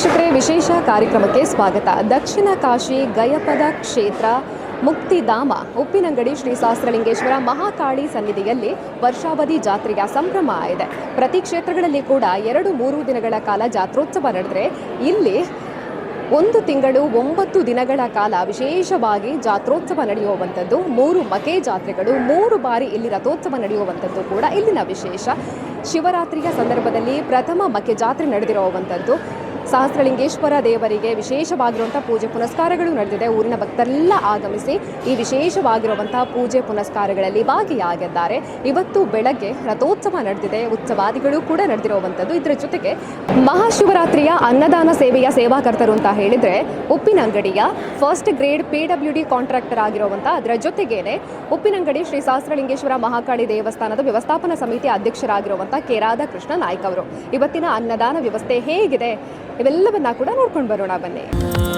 ವೀಕ್ಷಕರೇ, ವಿಶೇಷ ಕಾರ್ಯಕ್ರಮಕ್ಕೆ ಸ್ವಾಗತ. ದಕ್ಷಿಣ ಕಾಶಿ ಗಯಪದ ಕ್ಷೇತ್ರ ಮುಕ್ತಿಧಾಮ, ಉಪ್ಪಿನಂಗಡಿ ಶ್ರೀ ಸಹಸ್ರಲಿಂಗೇಶ್ವರ ಮಹಾಕಾಳಿ ಸನ್ನಿಧಿಯಲ್ಲಿ ವರ್ಷಾವಧಿ ಜಾತ್ರೆಯ ಸಂಭ್ರಮ ಇದೆ. ಪ್ರತಿ ಕ್ಷೇತ್ರಗಳಲ್ಲಿ ಕೂಡ ಎರಡು ಮೂರು ದಿನಗಳ ಕಾಲ ಜಾತ್ರೋತ್ಸವ ನಡೆದರೆ ಇಲ್ಲಿ ಒಂದು ತಿಂಗಳು ಒಂಬತ್ತು ದಿನಗಳ ಕಾಲ ವಿಶೇಷವಾಗಿ ಜಾತ್ರೋತ್ಸವ ನಡೆಯುವಂಥದ್ದು. ಮೂರು ಮಕೆ ಜಾತ್ರೆಗಳು, ಮೂರು ಬಾರಿ ಇಲ್ಲಿ ರಥೋತ್ಸವ ನಡೆಯುವಂಥದ್ದು ಕೂಡ ಇಲ್ಲಿನ ವಿಶೇಷ. ಶಿವರಾತ್ರಿಯ ಸಂದರ್ಭದಲ್ಲಿ ಪ್ರಥಮ ಮಕ್ಕೆ ಜಾತ್ರೆ ನಡೆದಿರುವಂಥದ್ದು ಸಹಸ್ರಲಿಂಗೇಶ್ವರ ದೇವರಿಗೆ ವಿಶೇಷವಾಗಿರುವಂಥ ಪೂಜೆ ಪುನಸ್ಕಾರಗಳು ನಡೆದಿದೆ. ಊರಿನ ಭಕ್ತರೆಲ್ಲ ಆಗಮಿಸಿ ಈ ವಿಶೇಷವಾಗಿರುವಂಥ ಪೂಜೆ ಪುನಸ್ಕಾರಗಳಲ್ಲಿ ಭಾಗಿಯಾಗಿದ್ದಾರೆ. ಇವತ್ತು ಬೆಳಗ್ಗೆ ರಥೋತ್ಸವ ನಡೆದಿದೆ. ಉತ್ಸವಾದಿಗಳು ಕೂಡ ನಡೆದಿರುವಂಥದ್ದು ಇದರ ಜೊತೆಗೆ ಮಹಾಶಿವರಾತ್ರಿಯ ಅನ್ನದಾನ ಸೇವೆಯ ಸೇವಾಕರ್ತರು ಅಂತ ಹೇಳಿದರೆ ಉಪ್ಪಿನಂಗಡಿಯ first grade P W D contractor ಆಗಿರುವಂಥ ಅದರ ಜೊತೆಗೇನೆ ಉಪ್ಪಿನಂಗಡಿ ಶ್ರೀ ಸಹಸ್ರಲಿಂಗೇಶ್ವರ ಮಹಾಕಾಳಿ ದೇವಸ್ಥಾನದ ವ್ಯವಸ್ಥಾಪನಾ ಸಮಿತಿ ಅಧ್ಯಕ್ಷರಾಗಿರುವಂಥ ಕೆ. ರಾಧಾಕೃಷ್ಣ ನಾಯ್ಕ ಅವರು. ಇವತ್ತಿನ ಅನ್ನದಾನ ವ್ಯವಸ್ಥೆ ಹೇಗಿದೆ? ಇವೆಲ್ಲವನ್ನ ಕೂಡ ನೋಡ್ಕೊಂಡು ಬರೋಣ ಬನ್ನಿ.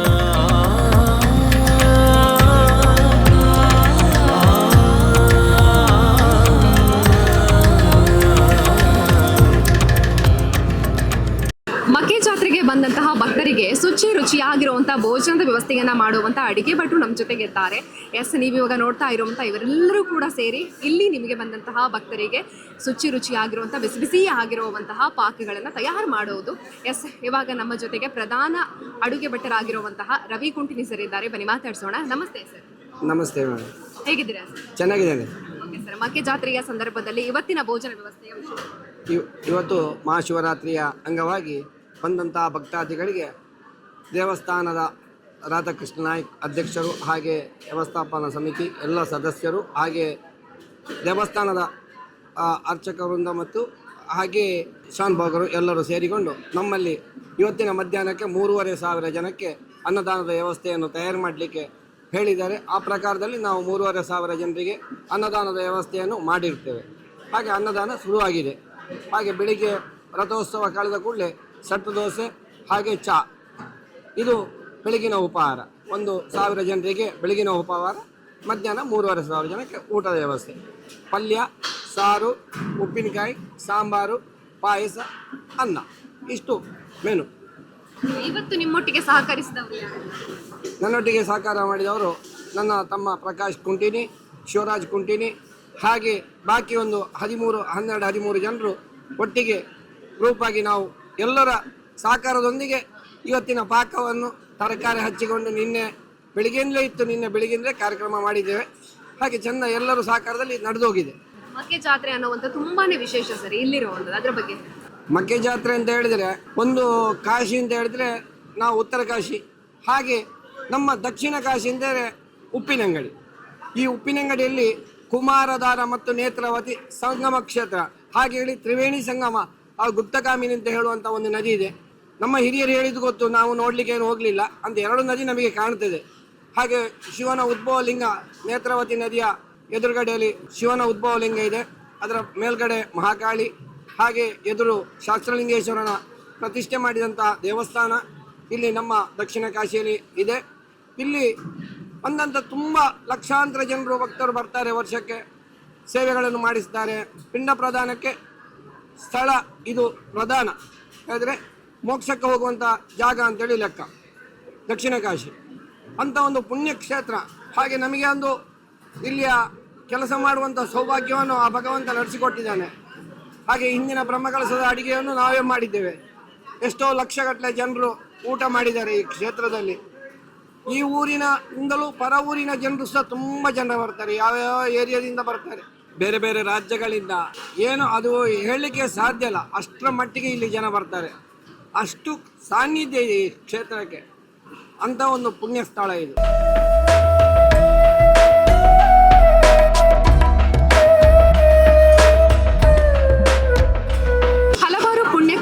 ಭಕ್ತರಿಗೆ ಶುಚಿ ರುಚಿಯಾಗಿರುವಂಥ ಭೋಜನದ ವ್ಯವಸ್ಥೆಯನ್ನು ಮಾಡುವಂತ ಅಡಿಗೆ ಭಟ್ರು ನಮ್ಮ ಜೊತೆಗೆ ಇದ್ದಾರೆ ಎಸ್ ನೀವು ಇವಾಗ ನೋಡ್ತಾ ಇರುವಂತ ಇವರೆಲ್ಲರೂ ಕೂಡ ಸೇರಿ ಇಲ್ಲಿ ನಿಮಗೆ ಬಂದಂತಹ ಭಕ್ತರಿಗೆ ಶುಚಿ ರುಚಿಯಾಗಿರುವಂಥ ಬಿಸಿ ಬಿಸಿ ಆಗಿರುವಂತಹ ಪಾಕಗಳನ್ನು ತಯಾರು ಮಾಡುವುದು. ಎಸ್ ಇವಾಗ ನಮ್ಮ ಜೊತೆಗೆ ಪ್ರಧಾನ ಅಡುಗೆ ಭಟ್ಟರಾಗಿರುವಂತಹ ರವಿ ಕುಂಟಿನಿ ಸರ್ ಇದ್ದಾರೆ. ಬನ್ನಿ ಮಾತಾಡ್ಸೋಣ. ನಮಸ್ತೆ ಸರ್ ನಮಸ್ತೆ ಮೇಡಮ್ ಹೇಗಿದ್ದೀರಾ ಚೆನ್ನಾಗಿದ್ದೇನೆ. ಓಕೆ ಸರ್ ಮಕ್ಕೆ ಜಾತ್ರೆಯ ಸಂದರ್ಭದಲ್ಲಿ ಇವತ್ತಿನ ಭೋಜನ ವ್ಯವಸ್ಥೆಯ ವಿಷಯ. ಇವತ್ತು ಮಹಾಶಿವರಾತ್ರಿಯ ಅಂಗವಾಗಿ ಬಂದಂತಹ ಭಕ್ತಾದಿಗಳಿಗೆ ದೇವಸ್ಥಾನದ ರಾಧಾಕೃಷ್ಣ ನಾಯ್ಕ್ ಅಧ್ಯಕ್ಷರು ಹಾಗೆ ವ್ಯವಸ್ಥಾಪನಾ ಸಮಿತಿ ಎಲ್ಲ ಸದಸ್ಯರು ಹಾಗೆ ದೇವಸ್ಥಾನದ ಅರ್ಚಕ ವೃಂದ ಮತ್ತು ಹಾಗೆ ಶಾನ್ ಭಾಗರು ಎಲ್ಲರೂ ಸೇರಿಕೊಂಡು ನಮ್ಮಲ್ಲಿ ಇವತ್ತಿನ ಮಧ್ಯಾಹ್ನಕ್ಕೆ ಮೂರುವರೆ ಸಾವಿರ ಜನಕ್ಕೆ ಅನ್ನದಾನದ ವ್ಯವಸ್ಥೆಯನ್ನು ತಯಾರು ಮಾಡಲಿಕ್ಕೆ ಹೇಳಿದ್ದಾರೆ. ಆ ಪ್ರಕಾರದಲ್ಲಿ ನಾವು ಮೂರುವರೆ ಸಾವಿರ ಜನರಿಗೆ ಅನ್ನದಾನದ ವ್ಯವಸ್ಥೆಯನ್ನು ಮಾಡಿರ್ತೇವೆ. ಹಾಗೆ ಅನ್ನದಾನ ಶುರುವಾಗಿದೆ. ಹಾಗೆ ಬೆಳಿಗ್ಗೆ ರಥೋತ್ಸವ ಕಳೆದ ಕೂಡಲೇ ಸಟ್ಟು ದೋಸೆ ಹಾಗೆ ಚಾ. ಇದು ಬೆಳಗಿನ ಉಪಹಾರ. ಒಂದು ಸಾವಿರ ಜನರಿಗೆ ಬೆಳಗಿನ ಉಪಹಾರ ಮಧ್ಯಾಹ್ನ ಮೂರುವರೆ ಸಾವಿರ ಜನಕ್ಕೆ ಊಟದ ವ್ಯವಸ್ಥೆ. ಪಲ್ಯ ಸಾರು ಉಪ್ಪಿನಕಾಯಿ ಸಾಂಬಾರು ಪಾಯಸ ಅನ್ನ. ಇಷ್ಟು ಮೆನು. ಇವತ್ತು ನಿಮ್ಮೊಟ್ಟಿಗೆ ಸಹಕರಿಸಿದವರು ನನ್ನೊಟ್ಟಿಗೆ ಸಹಕಾರ ಮಾಡಿದವರು ನನ್ನ ತಮ್ಮ ಪ್ರಕಾಶ್ ಕುಂಟಿನಿ ಶಿವರಾಜ್ ಕುಂಟಿನಿ ಹಾಗೆ ಬಾಕಿ ಒಂದು ಹದಿಮೂರು ಹನ್ನೆರಡು ಹದಿಮೂರು ಜನರು ಒಟ್ಟಿಗೆ ಗ್ರೂಪ್ ಆಗಿ ನಾವು ಎಲ್ಲರ ಸಹಕಾರದೊಂದಿಗೆ ಇವತ್ತಿನ ಪಾಕವನ್ನು ತರಕಾರಿ ಹಚ್ಚಿಕೊಂಡು ನಿನ್ನೆ ಬೆಳಿಗ್ಗೆಯಿಂದಲೇ ಇತ್ತು ನಿನ್ನೆ ಬೆಳಿಗ್ಗೆಯಿಂದಲೇ ಕಾರ್ಯಕ್ರಮ ಮಾಡಿದ್ದೇವೆ. ಹಾಗೆ ಚೆಂದ ಎಲ್ಲರೂ ಸಹಕಾರದಲ್ಲಿ ನಡೆದೋಗಿದೆ. ಮಕ್ಕೆ ಜಾತ್ರೆ ಅನ್ನುವಂಥ ತುಂಬಾನೇ ವಿಶೇಷ ಸರ್ ಇಲ್ಲಿರುವಂಥದ್ದು ಅದರ ಬಗ್ಗೆ. ಮಕ್ಕೆ ಜಾತ್ರೆ ಅಂತ ಹೇಳಿದ್ರೆ ಒಂದು ಕಾಶಿ ಅಂತ ಹೇಳಿದ್ರೆ ನಾವು ಉತ್ತರ ಕಾಶಿ ಹಾಗೆ ನಮ್ಮ ದಕ್ಷಿಣ ಕಾಶಿ ಅಂದರೆ ಉಪ್ಪಿನಂಗಡಿ. ಈ ಉಪ್ಪಿನಂಗಡಿಯಲ್ಲಿ ಕುಮಾರಧಾರ ಮತ್ತು ನೇತ್ರಾವತಿ ಸಂಗಮ ಕ್ಷೇತ್ರ ಹಾಗೆ ಹೇಳಿ ತ್ರಿವೇಣಿ ಸಂಗಮ ಆ ಗುಪ್ತಕಾಮಿನಿ ಅಂತ ಹೇಳುವಂತ ಒಂದು ನದಿ ಇದೆ. ನಮ್ಮ ಹಿರಿಯರು ಹೇಳಿದ್ದು ಗೊತ್ತು, ನಾವು ನೋಡ್ಲಿಕ್ಕೆ ಏನು ಹೋಗ್ಲಿಲ್ಲ. ಅಂತ ಎರಡು ನದಿ ನಮಗೆ ಕಾಣ್ತದೆ. ಹಾಗೆ ಶಿವನ ಉದ್ಭವ ಲಿಂಗ, ನೇತ್ರಾವತಿ ನದಿಯ ಎದುರುಗಡೆಯಲ್ಲಿ ಶಿವನ ಉದ್ಭವ ಲಿಂಗ ಇದೆ. ಅದರ ಮೇಲ್ಗಡೆ ಮಹಾಕಾಳಿ, ಹಾಗೆ ಎದುರು ಶಾಸ್ತ್ರಲಿಂಗೇಶ್ವರನ ಪ್ರತಿಷ್ಠೆ ಮಾಡಿದಂಥ ದೇವಸ್ಥಾನ ಇಲ್ಲಿ ನಮ್ಮ ದಕ್ಷಿಣ ಕಾಶಿಯಲ್ಲಿ ಇದೆ. ಇಲ್ಲಿ ಬಂದಂಥ ತುಂಬ ಲಕ್ಷಾಂತರ ಜನರು ಭಕ್ತರು ಬರ್ತಾರೆ ವರ್ಷಕ್ಕೆ. ಸೇವೆಗಳನ್ನು ಮಾಡಿಸ್ತಾರೆ. ಪಿಂಡ ಪ್ರದಾನಕ್ಕೆ ಸ್ಥಳ ಇದು ಪ್ರಧಾನ. ಹೇಳಿದ್ರೆ ಮೋಕ್ಷಕ್ಕೆ ಹೋಗುವಂಥ ಜಾಗ ಅಂತೇಳಿ ಲೆಕ್ಕ. ದಕ್ಷಿಣ ಕಾಶಿ. ಅಂಥ ಒಂದು ಪುಣ್ಯ ಕ್ಷೇತ್ರ ಹಾಗೆ ನಮಗೆ ಒಂದು ಇಲ್ಲಿಯ ಕೆಲಸ ಮಾಡುವಂಥ ಸೌಭಾಗ್ಯವನ್ನು ಆ ಭಗವಂತ ನಡೆಸಿಕೊಟ್ಟಿದ್ದಾನೆ. ಹಾಗೆ ಹಿಂದಿನ ಬ್ರಹ್ಮಕಲಸದ ಅಡಿಗೆಯನ್ನು ನಾವೇ ಮಾಡಿದ್ದೇವೆ. ಎಷ್ಟೋ ಲಕ್ಷಗಟ್ಟಲೆ ಜನರು ಊಟ ಮಾಡಿದ್ದಾರೆ ಈ ಕ್ಷೇತ್ರದಲ್ಲಿ. ಈ ಊರಿನಿಂದಲೂ ಪರ ಊರಿನ ಜನರು ಸಹ ತುಂಬ ಜನ ಬರ್ತಾರೆ. ಯಾವ್ಯಾವ ಏರಿಯಾದಿಂದ ಬರ್ತಾರೆ. ಬೇರೆ ಬೇರೆ ರಾಜ್ಯಗಳಿಂದ. ಏನು ಅದು ಹೇಳಲಿಕ್ಕೆ ಸಾಧ್ಯ ಇಲ್ಲ. ಅಷ್ಟರ ಮಟ್ಟಿಗೆ ಇಲ್ಲಿ ಜನ ಬರ್ತಾರೆ. ಅಷ್ಟು ಸಾನ್ನಿಧ್ಯ ಇದೆ ಈ ಕ್ಷೇತ್ರಕ್ಕೆ. ಅಂತ ಒಂದು ಪುಣ್ಯ ಸ್ಥಳ ಇದು.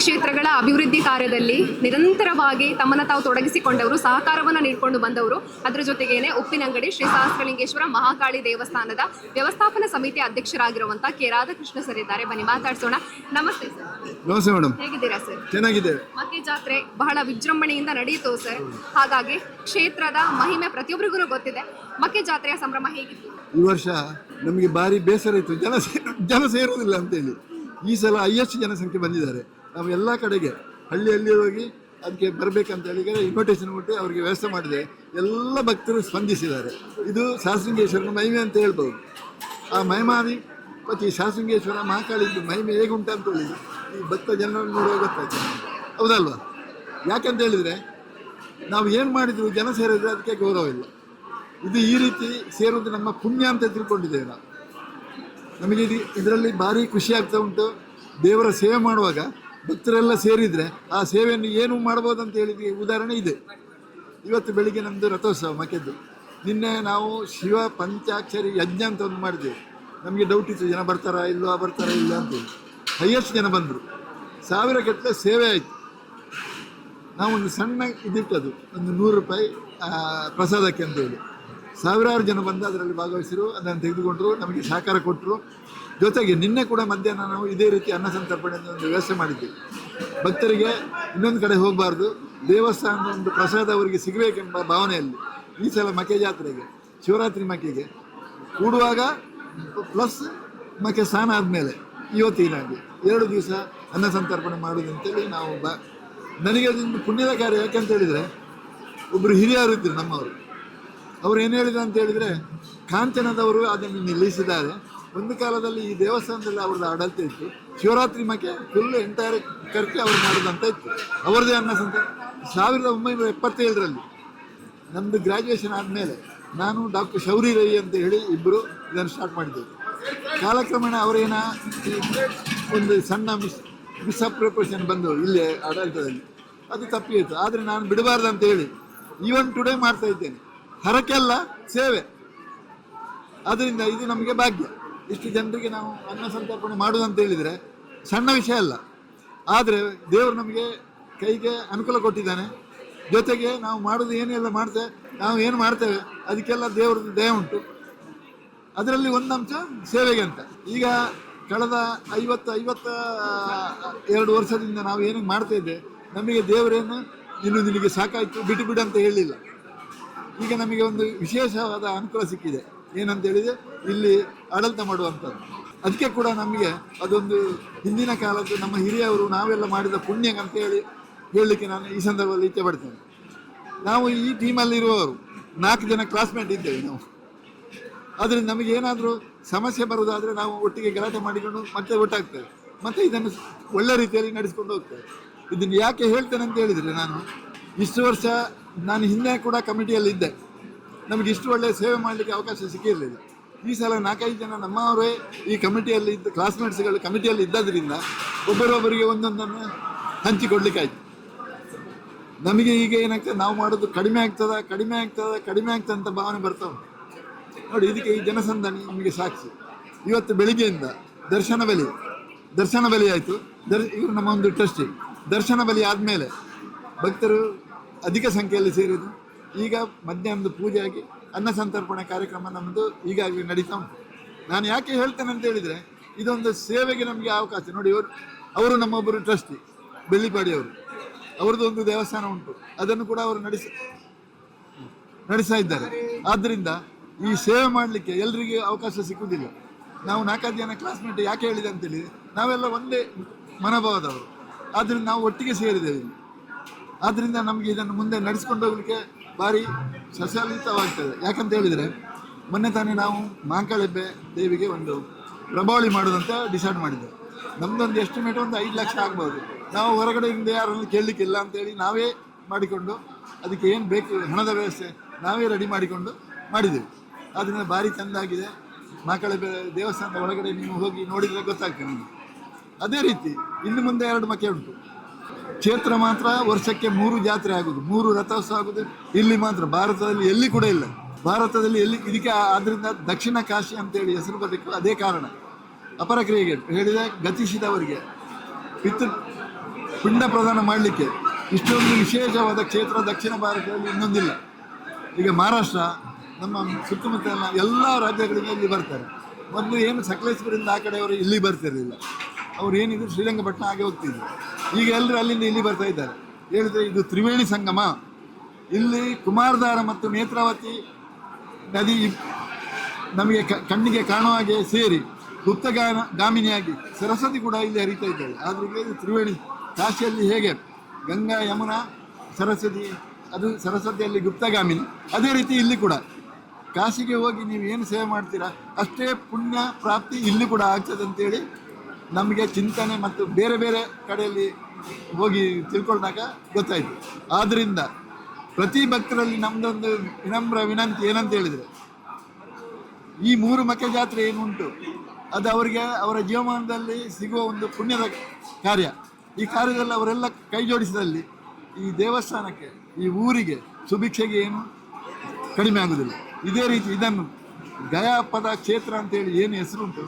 ಪುಣ್ಯಕ್ಷೇತ್ರಗಳ ಅಭಿವೃದ್ಧಿ ಕಾರ್ಯದಲ್ಲಿ ನಿರಂತರವಾಗಿ ತಮ್ಮನ್ನು ತಾವು ತೊಡಗಿಸಿಕೊಂಡವರು ಸಹಕಾರವನ್ನು ನೀಡಿಕೊಂಡು ಬಂದವರು. ಅದರ ಜೊತೆಗೇನೆ ಉಪ್ಪಿನಂಗಡಿ ಶ್ರೀ ಸಹಸ್ರಲಿಂಗೇಶ್ವರ ಮಹಾಕಾಳಿ ದೇವಸ್ಥಾನದ ವ್ಯವಸ್ಥಾಪನಾ ಸಮಿತಿ ಅಧ್ಯಕ್ಷರಾಗಿರುವಂತಹ ಕೆ. ರಾಧಾಕೃಷ್ಣ ಸರ್ ಇದ್ದಾರೆ. ಬನ್ನಿ ಮಾತಾಡ್ಸೋಣ. ನಮಸ್ತೆ ಸರ್. ನಮಸ್ತೆ ಮೇಡಮ್. ಹೇಗಿದ್ದೀರಾ ಸರ್? ಚೆನ್ನಾಗಿದ್ದೇವೆ. ಮಕ್ಕಿ ಜಾತ್ರೆ ಬಹಳ ವಿಜೃಂಭಣೆಯಿಂದ ನಡೆಯಿತು ಸರ್. ಹಾಗಾಗಿ ಕ್ಷೇತ್ರದ ಮಹಿಮೆ ಪ್ರತಿಯೊಬ್ಬರಿಗೂ ಗೊತ್ತಿದೆ. ಮಕ್ಕೆ ಜಾತ್ರೆಯ ಸಂಭ್ರಮ ಹೇಗಿತ್ತು? ಈ ವರ್ಷ ನಮಗೆ ಭಾರಿ ಬೇಸರ ಇತ್ತು. ಜನ ಜನ ಸೇರುವುದಿಲ್ಲ ಅಂತೇಳಿ. ಈ ಸಲ ಹೈಯೆಸ್ಟ್ ಜನಸಂಖ್ಯೆ ಬಂದಿದ್ದಾರೆ. ನಾವು ಎಲ್ಲ ಕಡೆಗೆ ಹಳ್ಳಿ ಹೋಗಿ ಅದಕ್ಕೆ ಬರಬೇಕಂತ ಹೇಳಿದರೆ ಇನ್ವಿಟೇಷನ್ ಕೊಟ್ಟು ಅವರಿಗೆ ವ್ಯವಸ್ಥೆ ಮಾಡಿದೆ. ಎಲ್ಲ ಭಕ್ತರು ಸ್ಪಂದಿಸಿದ್ದಾರೆ. ಇದು ಶಾಸೃಂಗೇಶ್ವರನ ಮಹಿಮೆ ಅಂತ ಹೇಳ್ಬೋದು. ಆ ಮಹಿಮಾದಿ ಪತಿ ಶಾಸಲಿಂಗೇಶ್ವರ ಮಹಾಕಾಳಿದ್ದು ಮಹಿಮೆ ಹೇಗುಂಟು ಅಂತ ಹೇಳಿದ್ರು. ಈ ಭಕ್ತ ಜನರನ್ನು ನೋಡುವಾಗ ಗೊತ್ತಾಯ್ತು ಹೌದಲ್ವ? ಯಾಕಂತ ಹೇಳಿದರೆ ನಾವು ಏನು ಮಾಡಿದ್ರು ಜನ ಸೇರಿದ್ರೆ ಅದಕ್ಕೆ ಗೌರವ ಇಲ್ಲ. ಇದು ಈ ರೀತಿ ಸೇರೋದು ನಮ್ಮ ಪುಣ್ಯ ಅಂತ ತಿಳ್ಕೊಂಡಿದ್ದೇವೆ ನಾವು. ನಮಗೆ ಇದರಲ್ಲಿ ಭಾರಿ ಖುಷಿ ಆಗ್ತಾ ಉಂಟು. ದೇವರ ಸೇವೆ ಮಾಡುವಾಗ ಭಕ್ತರೆಲ್ಲ ಸೇರಿದರೆ ಆ ಸೇವೆಯನ್ನು ಏನು ಮಾಡ್ಬೋದು ಅಂತ ಹೇಳಿದ್ವಿ. ಉದಾಹರಣೆ ಇದೆ. ಇವತ್ತು ಬೆಳಿಗ್ಗೆ ನಮ್ಮದು ರಥೋತ್ಸವ ಮಕೆದ್ದು ನಿನ್ನೆ ನಾವು ಶಿವ ಪಂಚಾಕ್ಷರಿ ಯಜ್ಞ ಅಂತ ಒಂದು ಮಾಡಿದ್ವಿ. ನಮಗೆ ಡೌಟ್ ಇತ್ತು, ಜನ ಬರ್ತಾರಾ ಇಲ್ಲೋ ಬರ್ತಾರಾ ಇಲ್ಲ ಅಂತೇಳಿ ಹೈಯೆಸ್ಟ್ ಜನ ಬಂದರು. ಸಾವಿರ ಗಟ್ಟಲೆ ಸೇವೆ ಆಯಿತು. ಒಂದು ಸಣ್ಣ ಇದಿಟ್ಟದು ಒಂದು ನೂರು ರೂಪಾಯಿ ಪ್ರಸಾದಕ್ಕೆ ಪ್ರಸಾದಕ್ಕೆ ಅಂತೇಳಿ ಸಾವಿರಾರು ಜನ ಬಂದು ಅದರಲ್ಲಿ ಭಾಗವಹಿಸಿರು, ಅದನ್ನು ತೆಗೆದುಕೊಂಡರು, ನಮಗೆ ಸಹಕಾರ ಕೊಟ್ಟರು ಜೊತೆಗೆ ನಿನ್ನೆ ಕೂಡ ಮಧ್ಯಾಹ್ನ ನಾವು ಇದೇ ರೀತಿ ಅನ್ನ ಸಂತರ್ಪಣೆ ಒಂದು ವ್ಯವಸ್ಥೆ ಮಾಡಿದ್ದೀವಿ ಭಕ್ತರಿಗೆ ಇನ್ನೊಂದು ಕಡೆ ಹೋಗಬಾರ್ದು. ದೇವಸ್ಥಾನದ ಒಂದು ಪ್ರಸಾದ ಅವರಿಗೆ ಸಿಗಬೇಕೆಂಬ ಭಾವನೆಯಲ್ಲಿ ಈ ಸಲ ಮಕೆ ಜಾತ್ರೆಗೆ, ಶಿವರಾತ್ರಿ ಮಕೆಗೆ ಕೂಡುವಾಗ ಪ್ಲಸ್ ಮಕೆ ಸ್ನಾನ ಆದಮೇಲೆ ಇವತ್ತಿನಾಗಿ ಎರಡು ದಿವಸ ಅನ್ನ ಸಂತರ್ಪಣೆ ಮಾಡೋದು ಅಂತೇಳಿ ನಾವು ಬ ನನಗೆ ಅದೊಂದು ಪುಣ್ಯದ ಕಾರ್ಯ ಯಾಕೆಂತ ಹೇಳಿದರೆ ಒಬ್ಬರು ಹಿರಿಯರು ಇದ್ದರು ನಮ್ಮವರು. ಅವ್ರು ಏನು ಹೇಳಿದ್ರು ಅಂತ ಹೇಳಿದ್ರೆ, ಕಾಂಚನದವರು ಅದನ್ನು ನಿಲ್ಲಿಸಿದ್ದಾರೆ. ಒಂದು ಕಾಲದಲ್ಲಿ ಈ ದೇವಸ್ಥಾನದಲ್ಲಿ ಅವ್ರದ್ದು ಆಡಳಿತ ಇತ್ತು. ಶಿವರಾತ್ರಿ ಮಕ್ಕೆ ಫುಲ್ ಎಂಟೈರ್ ಖರ್ಚು ಅವ್ರು ಮಾಡಿದಂತ ಇತ್ತು. ಅವ್ರದ್ದೇ ಅನ್ನ ಸಂತ. ಸಾವಿರದ ಒಂಬೈನೂರ ಎಪ್ಪತ್ತೇಳರಲ್ಲಿ ನಮ್ಮದು ಗ್ರ್ಯಾಜುಯೇಷನ್ ಆದಮೇಲೆ ನಾನು ಡಾಕ್ಟರ್ ಶೌರಿ ರೈ ಅಂತ ಹೇಳಿ ಇಬ್ಬರು ಇದನ್ನು ಸ್ಟಾರ್ಟ್ ಮಾಡಿದ್ದೇವೆ ಕಾಲಕ್ರಮೇಣ ಅವರೇನ ಒಂದು ಸಣ್ಣ ಮಿಸ್, ಮಿಸ್ಅಪ್ರೊಪೋಷನ್ ಬಂದು ಇಲ್ಲೇ ಆಡಳಿತದಲ್ಲಿ. ಅದು ತಪ್ಪಿತ್ತು. ಆದರೆ ನಾನು ಬಿಡಬಾರ್ದು ಅಂತ ಹೇಳಿ ಈವನ್ ಟುಡೇ ಮಾಡ್ತಾ ಇದ್ದೇನೆ. ಹರಕೆಲ್ಲ ಸೇವೆ. ಅದರಿಂದ ಇದು ನಮಗೆ ಭಾಗ್ಯ. ಇಷ್ಟು ಜನರಿಗೆ ನಾವು ಅನ್ನ ಸಂತರ್ಪಣೆ ಮಾಡುವುದಂತ ಹೇಳಿದರೆ ಸಣ್ಣ ವಿಷಯ ಅಲ್ಲ. ಆದರೆ ದೇವರು ನಮಗೆ ಕೈಗೆ ಅನುಕೂಲ ಕೊಟ್ಟಿದ್ದಾನೆ. ಜೊತೆಗೆ ನಾವು ಮಾಡೋದು ಏನೆಲ್ಲ ಮಾಡ್ತೇವೆ ನಾವು ಏನು ಮಾಡ್ತೇವೆ, ಅದಕ್ಕೆಲ್ಲ ದೇವರದ್ದು ದಯ ಉಂಟು. ಅದರಲ್ಲಿ ಒಂದು ಸೇವೆಗೆ ಅಂತ. ಈಗ ಕಳೆದ ಐವತ್ತು, ಐವತ್ತ ಎರಡು ವರ್ಷದಿಂದ ನಾವು ಏನು ಮಾಡ್ತಾ ಇದ್ದೆ, ನಮಗೆ ದೇವರೇನು, ಇನ್ನು ನಿನಗೆ ಸಾಕಾಯಿತು ಬಿಟ್ಟು ಬಿಡು ಅಂತ ಹೇಳಿಲ್ಲ. ಈಗ ನಮಗೆ ಒಂದು ವಿಶೇಷವಾದ ಅನುಕೂಲ ಸಿಕ್ಕಿದೆ. ಏನಂತ ಹೇಳಿದ್ರೆ, ಇಲ್ಲಿ ಆಡಳಿತ ಮಾಡುವಂಥದ್ದು. ಅದಕ್ಕೆ ಕೂಡ ನಮಗೆ ಅದೊಂದು ಹಿಂದಿನ ಕಾಲದ್ದು ನಮ್ಮ ಹಿರಿಯವರು ನಾವೆಲ್ಲ ಮಾಡಿದ ಪುಣ್ಯ ಅಂತ ಹೇಳಿ ಹೇಳಲಿಕ್ಕೆ ನಾನು ಈ ಸಂದರ್ಭದಲ್ಲಿ ಇಚ್ಛೆ ಪಡ್ತೇನೆ. ನಾವು ಈ ಟೀಮಲ್ಲಿ ಇರುವವರು ನಾಲ್ಕು ಜನ ಕ್ಲಾಸ್ಮೇಟ್ ಇದ್ದೇವೆ ನಾವು. ಆದರೆ ನಮಗೆ ಏನಾದರೂ ಸಮಸ್ಯೆ ಬರುವುದಾದರೆ ನಾವು ಒಟ್ಟಿಗೆ ಗಲಾಟೆ ಮಾಡಿಕೊಂಡು ಮತ್ತೆ ಒಟ್ಟಾಗ್ತೇವೆ. ಮತ್ತೆ ಇದನ್ನು ಒಳ್ಳೆ ರೀತಿಯಲ್ಲಿ ನಡೆಸ್ಕೊಂಡು ಹೋಗ್ತೇವೆ. ಇದನ್ನು ಯಾಕೆ ಹೇಳ್ತೇನೆ ಅಂತ ಹೇಳಿದರೆ ನಾನು, ಇಷ್ಟು ವರ್ಷ ನಾನು ಹಿಂದೆ ಕೂಡ ಕಮಿಟಿಯಲ್ಲಿ ಇದ್ದೆ. ನಮಗೆ ಇಷ್ಟು ಒಳ್ಳೆಯ ಸೇವೆ ಮಾಡಲಿಕ್ಕೆ ಅವಕಾಶ ಸಿಕ್ಕಿರಲಿಲ್ಲ. ಈ ಸಲ ನಾಲ್ಕೈದು ಜನ ನಮ್ಮವರೇ ಈ ಕಮಿಟಿಯಲ್ಲಿ ಇದ್ದ ಕ್ಲಾಸ್ಮೇಟ್ಸ್ಗಳು ಕಮಿಟಿಯಲ್ಲಿ ಇದ್ದದ್ರಿಂದ ಒಬ್ಬರೊಬ್ಬರಿಗೆ ಒಂದೊಂದನ್ನು ಹಂಚಿಕೊಡ್ಲಿಕ್ಕಾಯ್ತು. ನಮಗೆ ಈಗ ಏನಾಗ್ತದೆ, ನಾವು ಮಾಡೋದು ಕಡಿಮೆ ಆಗ್ತದ ಕಡಿಮೆ ಆಗ್ತದ, ಕಡಿಮೆ ಆಗ್ತದೆ ಅಂತ ಭಾವನೆ ಬರ್ತಾ ಉಂಟು. ನೋಡಿ, ಇದಕ್ಕೆ ಈ ಜನಸಂದಣಿ ನಿಮಗೆ ಸಾಕ್ಷಿ ಇವತ್ತು ಬೆಳಿಗ್ಗೆಯಿಂದ ದರ್ಶನ ಬಲಿ ದರ್ಶನ ಬಲಿ ಆಯಿತು. ದರ್, ಇವರು ನಮ್ಮ ಒಂದು ಟ್ರಸ್ಟಿ. ದರ್ಶನ ಬಲಿ ಆದಮೇಲೆ ಭಕ್ತರು ಅಧಿಕ ಸಂಖ್ಯೆಯಲ್ಲಿ ಸೇರಿದ್ದು. ಈಗ ಮಧ್ಯಾಹ್ನದ ಪೂಜೆ ಆಗಿ ಅನ್ನ ಸಂತರ್ಪಣೆ ಕಾರ್ಯಕ್ರಮ ನಮ್ಮದು ಈಗಾಗಲೇ ನಡೀತಾ ಉಂಟು. ನಾನು ಯಾಕೆ ಹೇಳ್ತೇನೆ ಅಂತ ಹೇಳಿದರೆ, ಇದೊಂದು ಸೇವೆಗೆ ನಮಗೆ ಅವಕಾಶ. ನೋಡಿ, ಇವರು ಅವರು ನಮ್ಮೊಬ್ಬರು ಟ್ರಸ್ಟಿ, ಬೆಳ್ಳಿಪಾಡಿಯವರು. ಅವ್ರದ್ದು ಒಂದು ದೇವಸ್ಥಾನ ಉಂಟು. ಅದನ್ನು ಕೂಡ ಅವರು ನಡೆಸ ನಡೆಸ್ತಾ ಇದ್ದಾರೆ. ಆದ್ದರಿಂದ ಈ ಸೇವೆ ಮಾಡಲಿಕ್ಕೆ ಎಲ್ರಿಗೂ ಅವಕಾಶ ಸಿಕ್ಕುವುದಿಲ್ಲ. ನಾವು ನಾಲ್ಕೈದು ಜನ ಕ್ಲಾಸ್ಮೇಟ್ ಯಾಕೆ ಹೇಳಿದೆ ಅಂತೇಳಿ ನಾವೆಲ್ಲ ಒಂದೇ ಮನೋಭಾವದವರು. ಆದ್ದರಿಂದ ನಾವು ಒಟ್ಟಿಗೆ ಸೇರಿದ್ದೇವೆ. ಆದ್ದರಿಂದ ನಮಗೆ ಇದನ್ನು ಮುಂದೆ ನಡೆಸ್ಕೊಂಡು ಹೋಗಲಿಕ್ಕೆ ಭಾರಿ ಸಶಾಲಿತವಾಗ್ತದೆ ಯಾಕಂತ ಹೇಳಿದರೆ, ಮೊನ್ನೆ ತಾನೇ ನಾವು ಮಾಂಕಾಳೆಬ್ಬೆ ದೇವಿಗೆ ಒಂದು ಪ್ರಭಾವಳಿ ಮಾಡೋದಂತ ಡಿಸೈಡ್ ಮಾಡಿದ್ದೆವು ನಮ್ಮದೊಂದು ಎಸ್ಟಿಮೇಟ್ ಒಂದು ಐದು ಲಕ್ಷ ಆಗ್ಬೋದು. ನಾವು ಹೊರಗಡೆಯಿಂದ ಯಾರನ್ನು ಕೇಳಲಿಕ್ಕಿಲ್ಲ ಅಂತೇಳಿ ನಾವೇ ಮಾಡಿಕೊಂಡು ಅದಕ್ಕೆ ಏನು ಬೇಕು, ಹಣದ ವ್ಯವಸ್ಥೆ ನಾವೇ ರೆಡಿ ಮಾಡಿಕೊಂಡು ಮಾಡಿದೆವು ಆದ್ದರಿಂದ ಭಾರಿ ಚೆಂದಾಗಿದೆ. ಮಾಕಳೆಬ್ಬೆ ದೇವಸ್ಥಾನದ ಒಳಗಡೆ ನೀವು ಹೋಗಿ ನೋಡಿದರೆ ಗೊತ್ತಾಗ್ತದೆ ನಮಗೆ. ಅದೇ ರೀತಿ, ಇನ್ನು ಮುಂದೆ ಎರಡು ಮಕೆ ಉಂಟು. ಕ್ಷೇತ್ರ ಮಾತ್ರ ವರ್ಷಕ್ಕೆ ಮೂರು ಜಾತ್ರೆ ಆಗುದು. ಮೂರು ರಥೋತ್ಸವ ಆಗುದು. ಇಲ್ಲಿ ಮಾತ್ರ, ಭಾರತದಲ್ಲಿ ಎಲ್ಲಿ ಕೂಡ ಇಲ್ಲ. ಭಾರತದಲ್ಲಿ ಎಲ್ಲಿ, ಇದಕ್ಕೆ ಆದ್ರಿಂದ ದಕ್ಷಿಣ ಕಾಶಿ ಅಂತೇಳಿ ಹೆಸರು ಬರಬೇಕು. ಅದೇ ಕಾರಣ. ಅಪರ ಕ್ರಿಯೆಗೆ ಹೇಳಿದ ಗತಿಸಿದವರಿಗೆ ಪಿತೃ ಪಿಂಡ ಪ್ರದಾನ ಮಾಡಲಿಕ್ಕೆ ಇಷ್ಟೊಂದು ವಿಶೇಷವಾದ ಕ್ಷೇತ್ರ ದಕ್ಷಿಣ ಭಾರತದಲ್ಲಿ ಇನ್ನೊಂದಿಲ್ಲ. ಈಗ ಮಹಾರಾಷ್ಟ್ರ, ನಮ್ಮ ಸುತ್ತಮುತ್ತ ಎಲ್ಲ ಎಲ್ಲ ರಾಜ್ಯಗಳಿಂದ ಇಲ್ಲಿ ಬರ್ತಾರೆ. ಮೊದಲು ಏನು ಸಕಲೇಶ್ವರಿಂದ ಆ ಕಡೆಯವರು ಇಲ್ಲಿ ಬರ್ತಿರಲಿಲ್ಲ. ಅವ್ರು ಏನಿದ್ರು ಶ್ರೀರಂಗಪಟ್ಟಣ ಹಾಗೆ ಹೋಗ್ತಿದ್ರು. ಈಗ ಎಲ್ಲರೂ ಅಲ್ಲಿಂದ ಇಲ್ಲಿ ಬರ್ತಾ ಇದ್ದಾರೆ. ಹೇಳಿದ್ರೆ ಇದು ತ್ರಿವೇಣಿ ಸಂಗಮ. ಇಲ್ಲಿ ಕುಮಾರಧಾರ ಮತ್ತು ನೇತ್ರಾವತಿ ನದಿ ನಮಗೆ ಕಣ್ಣಿಗೆ ಕಾಣುವ ಹಾಗೆ ಸೇರಿ ಗುಪ್ತಗಾನ ಗಾಮಿನಿಯಾಗಿ ಸರಸ್ವತಿ ಕೂಡ ಇಲ್ಲಿ ಹರಿತಾ ಇದ್ದಾಳೆ ಆದರೆ ಇದು ತ್ರಿವೇಣಿ. ಕಾಶಿಯಲ್ಲಿ ಹೇಗೆ ಗಂಗಾ, ಯಮುನಾ, ಸರಸ್ವತಿ, ಅದು ಸರಸ್ವತಿಯಲ್ಲಿ ಗುಪ್ತಗಾಮಿನಿ ಅದೇ ರೀತಿ ಇಲ್ಲಿ ಕೂಡ. ಕಾಶಿಗೆ ಹೋಗಿ ನೀವು ಏನು ಸೇವೆ ಮಾಡ್ತೀರಾ? ಅಷ್ಟೇ ಪುಣ್ಯ ಪ್ರಾಪ್ತಿ ಇಲ್ಲಿ ಕೂಡ ಆಗ್ತದೆ ಅಂತೇಳಿ ನಮಗೆ ಚಿಂತನೆ ಮತ್ತು ಬೇರೆ ಬೇರೆ ಕಡೆಯಲ್ಲಿ ಹೋಗಿ ತಿಳ್ಕೊಂಡಾಗ ಗೊತ್ತಾಯಿತು. ಆದ್ದರಿಂದ ಪ್ರತಿ ಭಕ್ತರಲ್ಲಿ ನಮ್ಮದೊಂದು ವಿನಮ್ರ ವಿನಂತಿ ಏನಂತ ಹೇಳಿದರೆ, ಈ ಮೂರು ಮಕ್ಕೆ ಜಾತ್ರೆ ಏನುಂಟು, ಅದು ಅವರಿಗೆ ಅವರ ಜೀವಮಾನದಲ್ಲಿ ಸಿಗುವ ಒಂದು ಪುಣ್ಯದ ಕಾರ್ಯ. ಈ ಕಾರ್ಯದಲ್ಲಿ ಅವರೆಲ್ಲ ಕೈ ಜೋಡಿಸಿದಲ್ಲಿ ಈ ದೇವಸ್ಥಾನಕ್ಕೆ, ಈ ಊರಿಗೆ ಸುಭಿಕ್ಷೆಗೆ ಏನು ಕಡಿಮೆ ಆಗುವುದಿಲ್ಲ ಇದೇ ರೀತಿ ಇದನ್ನು ಗಯಾಪದ ಕ್ಷೇತ್ರ ಅಂತೇಳಿ ಏನು ಹೆಸರುಂಟು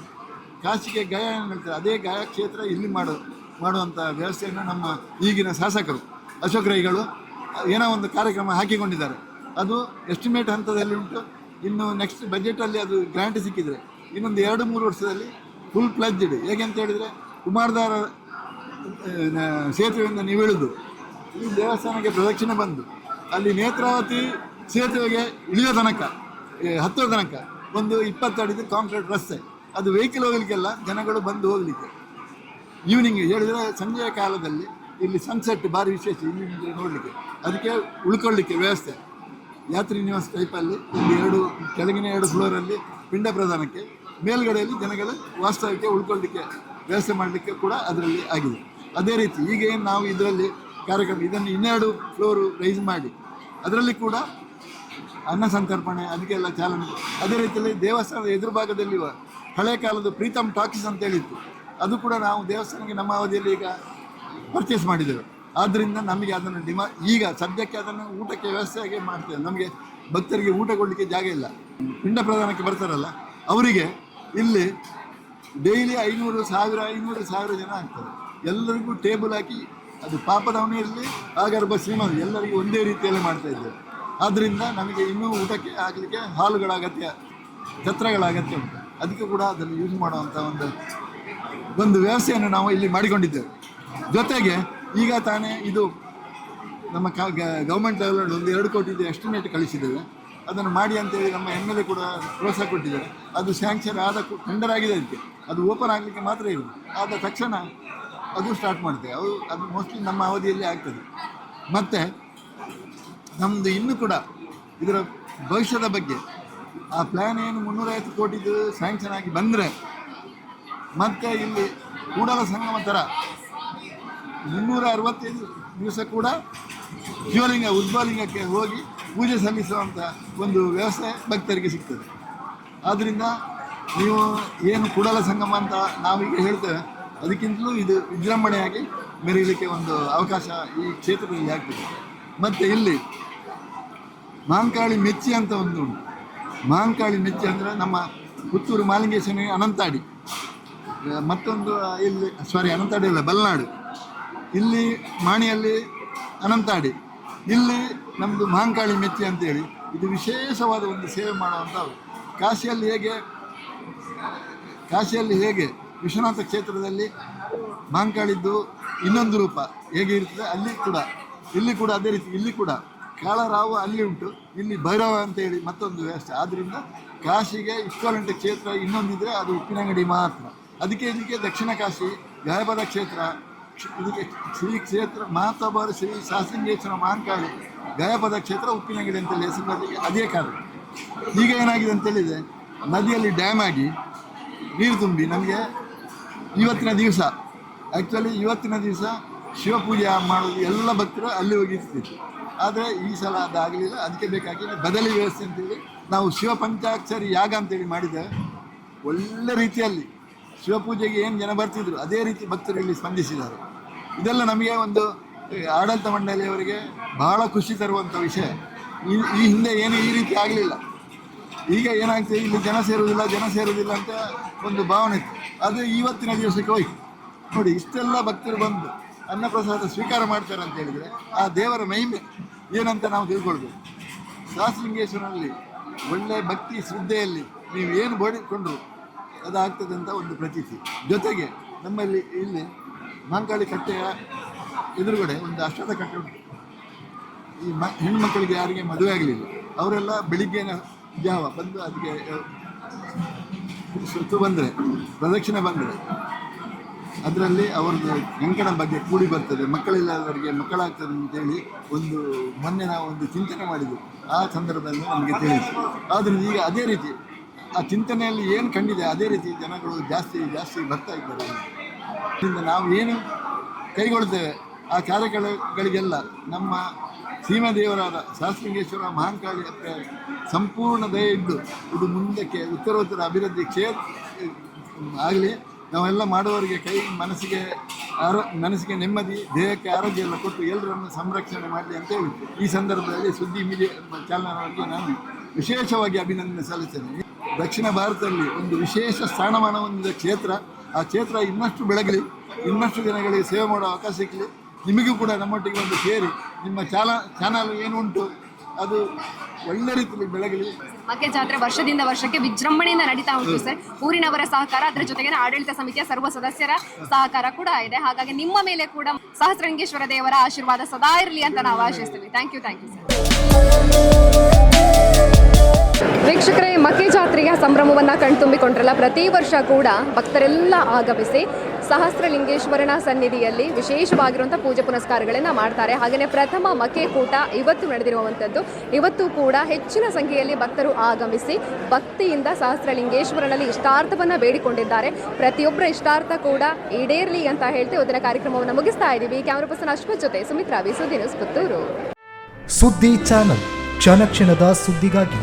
ಕಾಶಿಗೆ ಗಾಯನ ಏನು ಹೇಳ್ತಾರೆ? ಅದೇ ಗಾಯ ಕ್ಷೇತ್ರ ಇಲ್ಲಿ ಮಾಡೋ ಮಾಡುವಂಥ ವ್ಯವಸ್ಥೆಯನ್ನು ನಮ್ಮ ಈಗಿನ ಶಾಸಕರು ಅಶೋಕ್ ರೈಗಳು ಏನೋ ಒಂದು ಕಾರ್ಯಕ್ರಮ ಹಾಕಿಕೊಂಡಿದ್ದಾರೆ. ಅದು ಎಸ್ಟಿಮೇಟ್ ಹಂತದಲ್ಲಿ ಉಂಟು. ಇನ್ನು ನೆಕ್ಸ್ಟ್ ಬಜೆಟಲ್ಲಿ ಅದು ಗ್ರಾಂಟ್ ಸಿಕ್ಕಿದರೆ, ಇನ್ನೊಂದು ಎರಡು ಮೂರು ವರ್ಷದಲ್ಲಿ ಫುಲ್ ಪ್ಲಜ್ಡ್ ಹೇಗೆ ಅಂತ ಹೇಳಿದರೆ ಕುಮಾರಧಾರ ಸೇತುವೆಯಿಂದ ನೀವು ಇಳಿದು, ಈ ದೇವಸ್ಥಾನಕ್ಕೆ ಪ್ರದಕ್ಷಿಣೆ ಬಂದು, ಅಲ್ಲಿ ನೇತ್ರಾವತಿ ಸೇತುವೆಗೆ ಇಳಿಯೋ ತನಕ ಹತ್ತೋ ತನಕ ಒಂದು ಇಪ್ಪತ್ತು ಕಾಂಕ್ರೀಟ್ ರಸ್ತೆ. ಅದು ವೆಹಿಕಲ್ ಹೋಗಲಿಕ್ಕೆಲ್ಲ ಜನಗಳು ಬಂದು ಹೋಗಲಿಕ್ಕೆ. ಈವ್ನಿಂಗ್ ಹೇಳಿದರೆ ಸಂಜೆಯ ಕಾಲದಲ್ಲಿ ಇಲ್ಲಿ ಸನ್ಸೆಟ್ ಭಾರಿ ವಿಶೇಷ ಇಲ್ಲಿ ನೋಡಲಿಕ್ಕೆ. ಅದಕ್ಕೆ ಉಳ್ಕೊಳ್ಳಿಕ್ಕೆ ವ್ಯವಸ್ಥೆ. ಯಾತ್ರಿ ನಿವಾಸ ಟೈಪಲ್ಲಿ ಇಲ್ಲಿ ಎರಡು, ಕೆಳಗಿನ ಎರಡು ಫ್ಲೋರಲ್ಲಿ ಪಿಂಡ ಪ್ರದಾನಕ್ಕೆ ಮೇಲ್ಗಡೆಯಲ್ಲಿ ಜನಗಳು ವಾಸ್ತವಕ್ಕೆ ಉಳ್ಕೊಳ್ಳಿಕ್ಕೆ ವ್ಯವಸ್ಥೆ ಮಾಡಲಿಕ್ಕೆ ಕೂಡ ಅದರಲ್ಲಿ ಆಗಿದೆ. ಅದೇ ರೀತಿ ಈಗ ಏನು ನಾವು ಇದರಲ್ಲಿ ಕಾರ್ಯಕ್ರಮ, ಇದನ್ನು ಇನ್ನೆರಡು ಫ್ಲೋರು ರೈಸ್ ಮಾಡಿ. ಅದರಲ್ಲಿ ಕೂಡ ಅನ್ನ ಸಂತರ್ಪಣೆ, ಅದಕ್ಕೆಲ್ಲ ಚಾಲನೆ. ಅದೇ ರೀತಿಯಲ್ಲಿ ದೇವಸ್ಥಾನದ ಎದುರು ಭಾಗದಲ್ಲಿ ಹಳೆ ಕಾಲದ ಪ್ರೀತಮ್ ಟಾಕೀಸ್ ಅಂತ ಹೇಳಿತ್ತು. ಅದು ಕೂಡ ನಾವು ದೇವಸ್ಥಾನಕ್ಕೆ ನಮ್ಮ ಅವಧಿಯಲ್ಲಿ ಈಗ ಪರ್ಚೇಸ್ ಮಾಡಿದ್ದೇವೆ. ಆದ್ದರಿಂದ ನಮಗೆ ಅದನ್ನು ಡಿಮಾ, ಈಗ ಸದ್ಯಕ್ಕೆ ಅದನ್ನು ಊಟಕ್ಕೆ ವ್ಯವಸ್ಥೆಯಾಗಿ ಮಾಡ್ತೇವೆ. ನಮಗೆ ಭಕ್ತರಿಗೆ ಊಟ ಕೊಡಲಿಕ್ಕೆ ಜಾಗ ಇಲ್ಲ. ಪಿಂಡ ಪ್ರಧಾನಕ್ಕೆ ಬರ್ತಾರಲ್ಲ, ಅವರಿಗೆ ಇಲ್ಲಿ ಡೈಲಿ ಐನೂರು, ಸಾವಿರ ಐನೂರು, ಸಾವಿರ ಜನ ಆಗ್ತಾರೆ. ಎಲ್ಲರಿಗೂ ಟೇಬಲ್ ಹಾಕಿ, ಅದು ಪಾಪದವನೇ ಇರಲಿ, ಆಗರ್ಭ ಶ್ರೀಮಂತ, ಎಲ್ಲರಿಗೂ ಒಂದೇ ರೀತಿಯಲ್ಲಿ ಮಾಡ್ತಾ ಇದ್ದೇವೆ. ಆದ್ದರಿಂದ ನಮಗೆ ಇನ್ನೂ ಊಟಕ್ಕೆ ಆಗಲಿಕ್ಕೆ ಹಾಲುಗಳ ಅಗತ್ಯ ಛತ್ರಗಳ ಅಗತ್ಯ ಉಂಟು. ಅದಕ್ಕೆ ಕೂಡ ಅದನ್ನು ಯೂಸ್ ಮಾಡುವಂಥ ಒಂದು ಒಂದು ವ್ಯವಸ್ಥೆಯನ್ನು ನಾವು ಇಲ್ಲಿ ಮಾಡಿಕೊಂಡಿದ್ದೇವೆ. ಜೊತೆಗೆ ಈಗ ತಾನೇ ಇದು ನಮ್ಮ ಕ ಗೌರ್ಮೆಂಟ್ ಲೆವೆಲ್ ಒಂದು ಎರಡು ಕೋಟಿದು ಎಸ್ಟಿಮೇಟ್ ಕಳಿಸಿದ್ದೇವೆ. ಅದನ್ನು ಮಾಡಿ ಅಂತೇಳಿ ನಮ್ಮ ಎಂ ಎಲ್ ಎ ಕೂಡ ಪ್ರೋತ್ಸಾಹ ಕೊಟ್ಟಿದ್ದಾರೆ. ಅದು ಸ್ಯಾಂಕ್ಷನ್ ಆದ ಟೆಂಡರ್ ಆಗಿದೆ ಅದಕ್ಕೆ. ಅದು ಓಪನ್ ಆಗಲಿಕ್ಕೆ ಮಾತ್ರ ಇಲ್ಲ. ಆದ ತಕ್ಷಣ ಅದು ಸ್ಟಾರ್ಟ್ ಮಾಡ್ತೇವೆ ಅದು ಅದು ಮೋಸ್ಟ್ಲಿ ನಮ್ಮ ಅವಧಿಯಲ್ಲಿ ಆಗ್ತದೆ. ಮತ್ತು ನಮ್ಮದು ಇನ್ನೂ ಕೂಡ ಇದರ ಭವಿಷ್ಯದ ಬಗ್ಗೆ ಆ ಪ್ಲ್ಯಾನ್ ಏನು ಮುನ್ನೂರೈವತ್ತು ಕೋಟಿದು ಸ್ಯಾಂಕ್ಷನ್ ಆಗಿ ಬಂದರೆ ಮತ್ತೆ ಇಲ್ಲಿ ಕೂಡಲ ಸಂಗಮ ಥರ ಮುನ್ನೂರ ಅರವತ್ತೈದು ದಿವಸ ಕೂಡ ಶಿವಲಿಂಗ, ಉದ್ಭವಲಿಂಗಕ್ಕೆ ಹೋಗಿ ಪೂಜೆ ಸಲ್ಲಿಸುವಂಥ ಒಂದು ವ್ಯವಸ್ಥೆ ಭಕ್ತರಿಗೆ ಸಿಗ್ತದೆ. ಆದ್ದರಿಂದ ನೀವು ಏನು ಕೂಡಲ ಸಂಗಮ ಅಂತ ನಾವೀಗ ಹೇಳ್ತೇವೆ, ಅದಕ್ಕಿಂತಲೂ ಇದು ವಿಜೃಂಭಣೆಯಾಗಿ ಮೆರೀಲಿಕ್ಕೆ ಒಂದು ಅವಕಾಶ ಈ ಕ್ಷೇತ್ರದಲ್ಲಿ ಆಗ್ತದೆ. ಮತ್ತು ಇಲ್ಲಿ ಮಾಂಕಾಳಿ ಮೆಚ್ಚಿ ಅಂತ ಒಂದು ಉಂಟು. ಮಹಾಂಕಾಳಿ ಮೆಚ್ಚಿ ಅಂದರೆ ನಮ್ಮ ಪುತ್ತೂರು ಮಾಲಿಂಗೇಶ್ವರಿ ಅನಂತಾಡಿ. ಮತ್ತೊಂದು ಇಲ್ಲಿ ಸಾರಿ ಅನಂತಾಡಿ ಅಲ್ಲ, ಬಲ್ನಾಡು. ಇಲ್ಲಿ ಮಾಣಿಯಲ್ಲಿ ಅನಂತಾಡಿ. ಇಲ್ಲಿ ನಮ್ಮದು ಮಹಾಂಕಾಳಿ ಮೆಚ್ಚಿ ಅಂತೇಳಿ. ಇದು ವಿಶೇಷವಾದ ಒಂದು ಸೇವೆ ಮಾಡುವಂಥವು ಕಾಶಿಯಲ್ಲಿ ಹೇಗೆ ಕಾಶಿಯಲ್ಲಿ ಹೇಗೆ ವಿಶ್ವನಾಥ ಕ್ಷೇತ್ರದಲ್ಲಿ ಮಹಾಂಕಾಳಿದ್ದು ಇನ್ನೊಂದು ರೂಪ ಹೇಗೆ ಇರ್ತದೆ ಅಲ್ಲಿ ಕೂಡ, ಇಲ್ಲಿ ಕೂಡ ಅದೇ ರೀತಿ, ಇಲ್ಲಿ ಕೂಡ ಕಾಳರಾವು ಅಲ್ಲಿ ಉಂಟು. ಇಲ್ಲಿ ಭೈರವ ಅಂತೇಳಿ ಮತ್ತೊಂದು ವ್ಯವಸ್ಥೆ ಆದ್ದರಿಂದ ಕಾಶಿಗೆ ಇಕ್ವಲೆಂಟ್ ಕ್ಷೇತ್ರ ಇನ್ನೊಂದಿದ್ರೆ ಅದು ಉಪ್ಪಿನಂಗಡಿ ಮಾತ್ರ. ಅದಕ್ಕೆ ಇದಕ್ಕೆ ದಕ್ಷಿಣ ಕಾಶಿ, ಗಾಯಬದ ಕ್ಷೇತ್ರ, ಕ್ಷ- ಇದಕ್ಕೆ ಶ್ರೀ ಕ್ಷೇತ್ರ ಮಹಾತಬಾರ ಶ್ರೀ ಶಾಸಂಗೇಶ್ವರ ಮಾನ್ಕಾಳಿ ಗಾಯಪದ ಕ್ಷೇತ್ರ ಉಪ್ಪಿನಂಗಡಿ ಅಂತೇಳಿ ಹೆಸರು ಅದೇ ಕಾರಣ. ಈಗ ಏನಾಗಿದೆ ಅಂತೇಳಿದರೆ ನದಿಯಲ್ಲಿ ಡ್ಯಾಮ್ ಆಗಿ ನೀರು ತುಂಬಿ ನಮಗೆ ಇವತ್ತಿನ ದಿವಸ ಆ್ಯಕ್ಚುಲಿ ಇವತ್ತಿನ ದಿವಸ ಶಿವಪೂಜೆ ಮಾಡೋದು ಎಲ್ಲ ಭಕ್ತರು ಅಲ್ಲಿ ಹೋಗಿ ಇರ್ತಿದ್ರು. ಆದರೆ ಈ ಸಲ ಅದಾಗಲಿಲ್ಲ. ಅದಕ್ಕೆ ಬೇಕಾಗಿ ಬದಲಿ ವ್ಯವಸ್ಥೆ ಅಂತೇಳಿ ನಾವು ಶಿವ ಪಂಚಾಕ್ಷರಿ ಯಾಗ ಅಂತೇಳಿ ಮಾಡಿದ್ದೇವೆ. ಒಳ್ಳೆ ರೀತಿಯಲ್ಲಿ ಶಿವಪೂಜೆಗೆ ಏನು ಜನ ಬರ್ತಿದ್ರು ಅದೇ ರೀತಿ ಭಕ್ತರು ಇಲ್ಲಿ ಸ್ಪಂದಿಸಿದ್ದಾರೆ. ಇದೆಲ್ಲ ನಮಗೆ ಒಂದು ಆಡಳಿತ ಮಂಡಳಿಯವರಿಗೆ ಬಹಳ ಖುಷಿ ತರುವಂಥ ವಿಷಯ. ಈ ಈ ಹಿಂದೆ ಏನು ಈ ರೀತಿ ಆಗಲಿಲ್ಲ. ಈಗ ಏನಾಗ್ತದೆ, ಇಲ್ಲಿ ಜನ ಸೇರುವುದಿಲ್ಲ ಜನ ಸೇರುವುದಿಲ್ಲ ಅಂತ ಒಂದು ಭಾವನೆ ಇತ್ತು. ಅದು ಇವತ್ತಿನ ದಿವಸಕ್ಕೆ ಹೋಯ್ತು. ನೋಡಿ, ಇಷ್ಟೆಲ್ಲ ಭಕ್ತರು ಬಂದು ಅನ್ನಪ್ರಸಾದ ಸ್ವೀಕಾರ ಮಾಡ್ತಾರೆ ಅಂತ ಹೇಳಿದರೆ ಆ ದೇವರ ಮಹಿಮೆ ಏನಂತ ನಾವು ತಿಳ್ಕೊಳ್ಬೇಕು. ಶಾಸಲಿಂಗೇಶ್ವರಲ್ಲಿ ಒಳ್ಳೆ ಭಕ್ತಿ ಶ್ರದ್ಧೆಯಲ್ಲಿ ನೀವು ಏನು ಬೋಡಿಕೊಂಡ್ರು ಅದಾಗ್ತದೆ ಅಂತ ಒಂದು ಪ್ರತೀತಿ. ಜೊತೆಗೆ ನಮ್ಮಲ್ಲಿ ಇಲ್ಲಿ ಮಾಂಕಾಳಿ ಕಟ್ಟೆಯ ಎದುರುಗಡೆ ಒಂದು ಅಷ್ಟದ ಕಟ್ಟೆ ಉಂಟು. ಈ ಮ ಹೆಣ್ಮಕ್ಕಳಿಗೆ ಯಾರಿಗೆ ಮದುವೆ ಆಗಲಿಲ್ಲ. ಅವರೆಲ್ಲ ಬೆಳಿಗ್ಗೆನ ಜಾವ ಬಂದು ಅದಕ್ಕೆ ಸುತ್ತು ಬಂದರೆ, ಪ್ರದಕ್ಷಿಣೆ ಬಂದರೆ. ಅದರಲ್ಲಿ ಅವ್ರದ್ದು ಕಂಕಣ ಬಗ್ಗೆ ಕೂಡಿ ಬರ್ತದೆ. ಮಕ್ಕಳಿಲ್ಲದವರಿಗೆ ಮಕ್ಕಳಾಗ್ತದೆ ಅಂತೇಳಿ ಒಂದು ಮೊನ್ನೆ ನಾವು ಒಂದು ಚಿಂತನೆ ಮಾಡಿದ್ವಿ. ಆ ಸಂದರ್ಭದಲ್ಲಿ ನಮಗೆ ತಿಳಿಸಿ ಆದರೆ ಈಗ ಅದೇ ರೀತಿ ಆ ಚಿಂತನೆಯಲ್ಲಿ ಏನು ಕಂಡಿದೆ, ಅದೇ ರೀತಿ ಜನಗಳು ಜಾಸ್ತಿ ಜಾಸ್ತಿ ಬರ್ತಾ ಇದ್ದಾರೆ. ಇದರಿಂದ ನಾವು ಏನು ಕೈಗೊಳ್ತೇವೆ? ಆ ಕಾರ್ಯಕ್ರಮಗಳಿಗೆಲ್ಲ ನಮ್ಮ ಸೀಮಾದೇವರಾದ ಶಾಸ್ತ್ರಿಂಗೇಶ್ವರ ಮಹಾಂಕಾಳಿ ಹತ್ರ ಸಂಪೂರ್ಣ ದಯ ಇದ್ದು ಇದು ಮುಂದಕ್ಕೆ ಉತ್ತರೋತ್ತರ ಅಭಿವೃದ್ಧಿ ಕ್ಷೇತ್ರ, ಆಗಲಿ. ನಾವೆಲ್ಲ ಮಾಡುವವರಿಗೆ ಕೈ, ಮನಸ್ಸಿಗೆ ಆರೋ, ಮನಸ್ಸಿಗೆ ನೆಮ್ಮದಿ, ದೇಹಕ್ಕೆ ಆರೋಗ್ಯ ಎಲ್ಲ ಕೊಟ್ಟು ಎಲ್ಲರನ್ನು ಸಂರಕ್ಷಣೆ ಮಾಡಲಿ ಅಂತೇಳಿ ಈ ಸಂದರ್ಭದಲ್ಲಿ ಸುದ್ದಿ ಮೀಡಿಯಾ ಚಾಲನೆ ನಾನು ವಿಶೇಷವಾಗಿ ಅಭಿನಂದನೆ ಸಲ್ಲಿಸ್ತೇನೆ. ದಕ್ಷಿಣ ಭಾರತದಲ್ಲಿ ಒಂದು ವಿಶೇಷ ಸ್ಥಾನಮಾನ ಹೊಂದಿದ ಕ್ಷೇತ್ರ, ಆ ಕ್ಷೇತ್ರ ಇನ್ನಷ್ಟು ಬೆಳಗಲಿ, ಇನ್ನಷ್ಟು ಜನಗಳಿಗೆ ಸೇವೆ ಮಾಡೋ ಅವಕಾಶ ಸಿಗಲಿ ನಿಮಗೂ ಕೂಡ ನಮ್ಮೊಟ್ಟಿಗೆ ಒಂದು ಸೇರಿ ನಿಮ್ಮ ಚಾಲ, ಚಾನಲ್ ಏನು ಉಂಟು, ಅದು ಒಳ್ಳೆ ಬೆಳಗಲಿ ಜಾತ್ರೆ ವರ್ಷದಿಂದ ವರ್ಷಕ್ಕೆ ವಿಜೃಂಭಣೆಯಿಂದ ನಡೀತಾ ಉಂಟು ಸರ್. ಊರಿನವರ ಸಹಕಾರ, ಅದರ ಜೊತೆಗೆ ಆಡಳಿತ ಸಮಿತಿಯ ಸರ್ವ ಸದಸ್ಯರ ಸಹಕಾರ ಕೂಡ ಇದೆ. ಹಾಗಾಗಿ ನಿಮ್ಮ ಮೇಲೆ ಕೂಡ ಸಹಸ್ರಂಗೇಶ್ವರ ದೇವರ ಆಶೀರ್ವಾದ ಸದಾ ಇರಲಿ ಅಂತ ನಾವು ಆಶಿಸ್ತೀವಿ. Thank you thank you sir ವೀಕ್ಷಕರೇ ಮಕ್ಕೆ ಜಾತ್ರೆಯ ಸಂಭ್ರಮವನ್ನು ಕಣ್ತುಂಬಿಕೊಂಡ್ರಲ್ಲ. ಪ್ರತಿ ವರ್ಷ ಕೂಡ ಭಕ್ತರೆಲ್ಲ ಆಗಮಿಸಿ ಸಹಸ್ರಲಿಂಗೇಶ್ವರನ ಸನ್ನಿಧಿಯಲ್ಲಿ ವಿಶೇಷವಾಗಿರುವಂಥ ಪೂಜೆ ಪುನಸ್ಕಾರಗಳನ್ನು ಮಾಡ್ತಾರೆ. ಹಾಗೆಯೇ ಪ್ರಥಮ ಮಕ್ಕೆ ಕೂಟ ಇವತ್ತು ನಡೆದಿರುವಂಥದ್ದು. ಇವತ್ತು ಕೂಡ ಹೆಚ್ಚಿನ ಸಂಖ್ಯೆಯಲ್ಲಿ ಭಕ್ತರು ಆಗಮಿಸಿ ಭಕ್ತಿಯಿಂದ ಸಹಸ್ರಲಿಂಗೇಶ್ವರನಲ್ಲಿ ಇಷ್ಟಾರ್ಥವನ್ನು ಬೇಡಿಕೊಂಡಿದ್ದಾರೆ. ಪ್ರತಿಯೊಬ್ಬರ ಇಷ್ಟಾರ್ಥ ಕೂಡ ಈಡೇರ್ಲಿ ಅಂತ ಹೇಳ್ತಿ ಇವತ್ತಿನ ಕಾರ್ಯಕ್ರಮವನ್ನು ಮುಗಿಸ್ತಾ ಇದ್ದೀವಿ ಕ್ಯಾಮರಾ ಪರ್ಸನ್ ಅಶ್ವಥ್ ಜೊತೆ Sumitra V. Suddi news Puttur. Suddi channel ಕ್ಷಣ ಕ್ಷಣದ ಸುದ್ದಿಗಾಗಿ